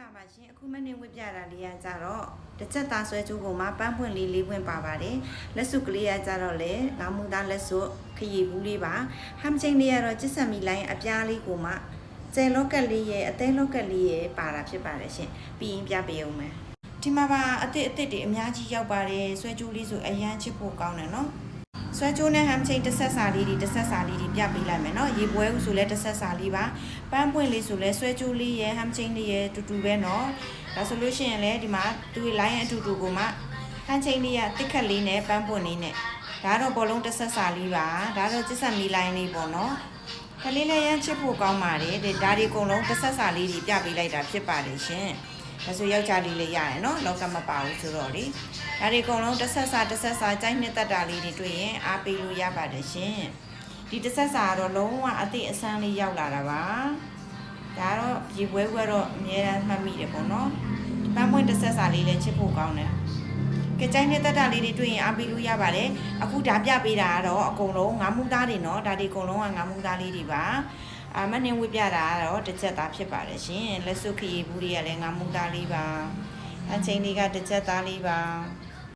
လာပါရှင်အခုမနေ့ဝတ်ပြတာလေးကကြတော့တစ်ချက်သားဆွဲကျိုးပုံမှာပန်းပွင့်လေးလေးပွင့်ပါပါတယ်လက်စုကလေးကကြတော့လေငါမူသားလက်စုခရီဘူးလေးပါဟမ်ချင်းလေးကတော့ကျစ်ဆက်မီလိုင်းအပြားလေးကိုမှကျဲလော့ကက်လေးရဲ့အသေးလော့ကက်လေးရဲ့ပါတာဖြစ်ပါတယ်ရှင်ပြီးရင်ပြပေးအောင်မယ်ဒီမှာပါအစ်စ်အစ်စ်တွေအများကြီးရောက်ပါတယ်ဆွဲကျိုးလေးဆိုအရန်ချစ်ဖို့ကောင်းတယ်နော် ဆွဲကြိုးနဲ့ဟမ်ချင်းတစ်ဆက်စာလေးတွေတစ်ဆက်စာလေးတွေပြပေးလိုက်မယ်နော်ရေပွဲဥဆိုလဲတစ်ဆက်စာလေးပါပန်းပွင့်လေးဆိုလဲဆွဲကြိုးလေးရယ်ဟမ်ချင်းလေးရယ်တူတူပဲနော်ဒါဆိုလို့ရှိရင်လည်းဒီမှာသူ့လိုင်းအတူတူကိုမှဟမ်ချင်းလေးကတစ်ခက်လေးနဲ့ပန်းပွင့်လေးနဲ့ဒါတော့ဘောလုံးတစ်ဆက်စာလေးပါဒါတော့ကျစ်ဆက်မီလိုင်းလေးပေါ့နော်ခလေးလေးရမ်းချစ်ဖို့ကောင်းပါတယ်ဒီဒါဒီအကုန်လုံးတစ်ဆက်စာလေးတွေပြပေးလိုက်တာဖြစ်ပါတယ်ရှင် ဒါဆိုယောက်ျားလေးလေးရရယ်နော်လောကမပါဘူးဆိုတော့လေဒါဒီအကုန်လုံးတစ်ဆက်စာတစ်ဆက်စာကြိုက်နှစ်သက်တာလေးတွေတွေ့ရင်အားပေးလို့ရပါတယ်ရှင်ဒီတစ်ဆက်စာကတော့လုံးဝအသိအဆန်းလေးရောက်လာတာပါဒါတော့ရေပွဲပွဲတော့အများအားမှတ်မိတယ်ပေါ့နော်ပန်းပွင့်တစ်ဆက်စာလေးလည်းချစ်ဖို့ကောင်းတယ်ကကြိုက်နှစ်သက်တာလေးတွေတွေ့ရင်အားပေးလို့ရပါတယ်အခုဒါပြပေးတာကတော့အကုန်လုံးငါးမူသားတွေနော်ဒါဒီအကုန်လုံးကငါးမူသားလေးတွေပါ အာမနှင်းဝပြတာကတော့တစ်ချက်သားဖြစ်ပါတယ်ရှင်လက်စုခရီးဘူးတွေကလည်းငါမူသားလေးပါအချင်းလေးကတစ်ချက်သားလေးပါ